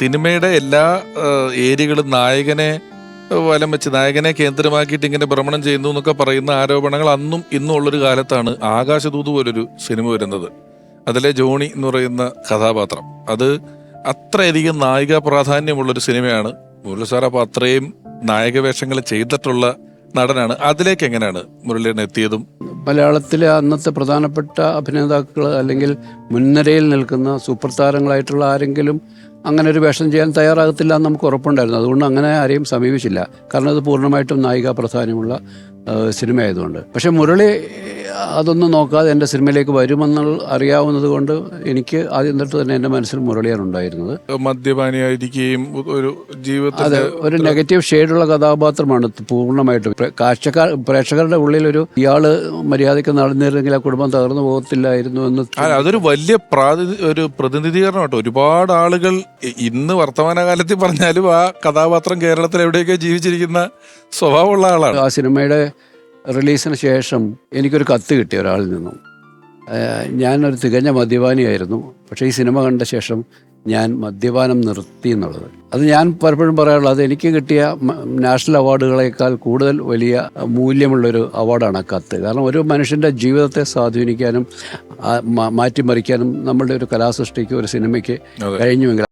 സിനിമയുടെ എല്ലാ ഏരിയകളും നായകനെ വലം വെച്ച് നായകനെ കേന്ദ്രമാക്കിയിട്ട് ഇങ്ങനെ ഭ്രമണം ചെയ്യുന്നു എന്നൊക്കെ പറയുന്ന ആരോപണങ്ങൾ അന്നും ഇന്നും ഉള്ളൊരു കാലത്താണ് ആകാശദൂത് പോലൊരു സിനിമ വരുന്നത്. അതിലെ ജോണി എന്ന് പറയുന്ന കഥാപാത്രം. അത് അത്രയധികം നായിക പ്രാധാന്യമുള്ളൊരു സിനിമയാണ്. മുരളി സാർ അപ്പൊ അത്രയും നായക വേഷങ്ങൾ ചെയ്തിട്ടുള്ള നടനാണ്. അതിലേക്ക് എങ്ങനെയാണ് മുരളീധരൻ എത്തിയതും? മലയാളത്തിലെ അന്നത്തെ പ്രധാനപ്പെട്ട അഭിനേതാക്കൾ അല്ലെങ്കിൽ മുൻനിരയിൽ നിൽക്കുന്ന സൂപ്പർ താരങ്ങളായിട്ടുള്ള ആരെങ്കിലും അങ്ങനെ ഒരു വേഷം ചെയ്യാൻ തയ്യാറാകത്തില്ല എന്ന് നമുക്ക് ഉറപ്പുണ്ടായിരുന്നു. അതുകൊണ്ട് അങ്ങനെ ആരെയും സമീപിച്ചില്ല. കാരണം അത് പൂർണമായിട്ടും നായിക പ്രാധാന്യമുള്ള സിനിമയായതുകൊണ്ട്. പക്ഷെ മുരളി അതൊന്നും നോക്കാതെ എന്റെ സിനിമയിലേക്ക് വരുമെന്ന് അറിയാവുന്നത് കൊണ്ട് എനിക്ക് ആദ്യം തൊട്ട് തന്നെ എന്റെ മനസ്സിൽ മുരളിയാണ് ഉണ്ടായിരുന്നത് മദ്യപാനിയായിരിക്കുകയും ഒരു അതെ ഒരു നെഗറ്റീവ് ഷെയ്ഡുള്ള കഥാപാത്രമാണ് പൂർണമായിട്ടും. കാഴ്ചക്കാർ പ്രേക്ഷകരുടെ ഉള്ളിൽ ഒരു ഇയാൾ മര്യാദയ്ക്ക് നടന്നിരുന്നെങ്കിൽ ആ കുടുംബം തകർന്നു പോകത്തില്ലായിരുന്നു എന്ന് അതൊരു വലിയ ഒരു പ്രതിനിധീകരണം കേട്ടോ ഒരുപാട് ആളുകൾ ഇന്ന് വർത്തമാനകാലത്തിൽ പറഞ്ഞാലും ആ കഥാപാത്രം കേരളത്തിൽ എവിടെയൊക്കെ ജീവിച്ചിരിക്കുന്ന സ്വഭാവമുള്ള ആളാണ്. ആ സിനിമയുടെ റിലീസിന് ശേഷം എനിക്കൊരു കത്ത് കിട്ടി ഒരാളിൽ നിന്നും. ഞാനൊരു തികഞ്ഞ മദ്യപാനിയായിരുന്നു. പക്ഷേ ഈ സിനിമ കണ്ട ശേഷം ഞാൻ മദ്യപാനം നിർത്തി എന്നുള്ളത്. അത് ഞാൻ പലപ്പോഴും പറയാറുള്ളത് അത് എനിക്ക് കിട്ടിയ നാഷണൽ അവാർഡുകളേക്കാൾ കൂടുതൽ വലിയ മൂല്യമുള്ളൊരു അവാർഡാണ് ആ കത്ത്. കാരണം ഒരു മനുഷ്യന്റെ ജീവിതത്തെ സ്വാധീനിക്കാനും മാറ്റിമറിക്കാനും നമ്മളുടെ ഒരു കലാസൃഷ്ടിക്ക് ഒരു സിനിമയ്ക്ക്. കഴിഞ്ഞുവെങ്കിൽ